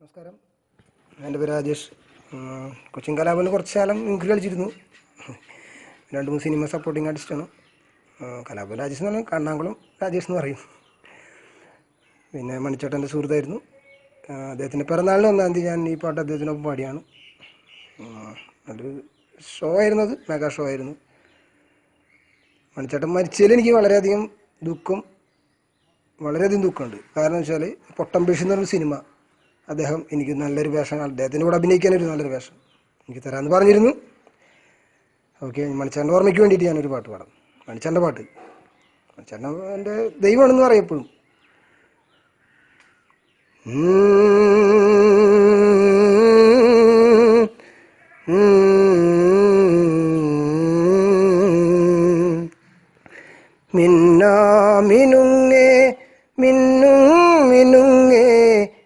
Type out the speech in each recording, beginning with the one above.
നമസ്കാരം. എന്റെ പേര് രാജേഷ്. കൊച്ചിൻ കലാഭവനിൽ കുറച്ച് കാലം ഇൻക്രി കളിച്ചിരുന്നു. രണ്ട് മൂന്ന് സിനിമ സപ്പോർട്ടിങ് ആർട്ടിസ്റ്റാണ് കലാഭവൻ രാജേഷ് എന്ന് പറഞ്ഞാൽ കണ്ണാങ്കുളം രാജേഷ് എന്ന് പറയും. പിന്നെ മണിച്ചേട്ടന്റെ സുഹൃത്തായിരുന്നു. അദ്ദേഹത്തിന്റെ പിറന്നാളിന് ഒന്നാം തീയതി ഞാൻ ഈ പാട്ട് അദ്ദേഹത്തിനൊപ്പം പാടിയാണ്. ഒരു ഷോ ആയിരുന്നു അത് മെഗാ ഷോ ആയിരുന്നു. മണിച്ചേട്ടൻ മരിച്ചതിൽ എനിക്ക് വളരെയധികം ദുഃഖം വളരെയധികം ദുഃഖമുണ്ട്. കാരണം വെച്ചാൽ പൊട്ടംപേഷി എന്ന് പറഞ്ഞ സിനിമ. അദ്ദേഹം എനിക്ക് നല്ലൊരു വേഷം അദ്ദേഹത്തിന്റെ കൂടെ അഭിനയിക്കാൻ ഒരു നല്ലൊരു വേഷം. എനിക്ക് തരാമെന്ന് പറഞ്ഞിരുന്നു. ഓക്കെ മണിച്ചാന്റെ ഓർമ്മയ്ക്ക് വേണ്ടിയിട്ട് ഞാനൊരു പാട്ട് പാടാം. മണിച്ചാന്റെ പാട്ട്. മണിച്ചാന്റെ എന്റെ ദൈവമാണെന്ന് പറയും എപ്പോഴും. മിന്നാമിനുങ്ങേ മിന്നും മിനുങ്ങേ.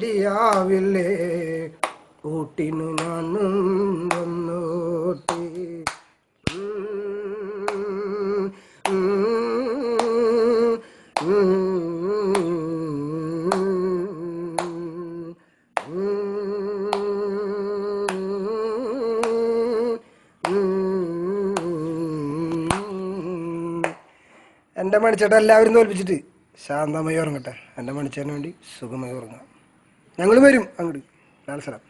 പേടിയാവില്ലേ കൂട്ടിനു ഞാനും വന്നോട്ടെ. എന്റെ മണിച്ചേട്ടൻ എല്ലാവരും തോൽപ്പിച്ചിട്ട് ശാന്തമായി ഉറങ്ങട്ടെ. എന്റെ മണിച്ചേട്ടന് വേണ്ടി സുഖമായി ഉറങ്ങാം. ഞങ്ങൾ വരും അങ്ങോട്ട് ലാൽസലാം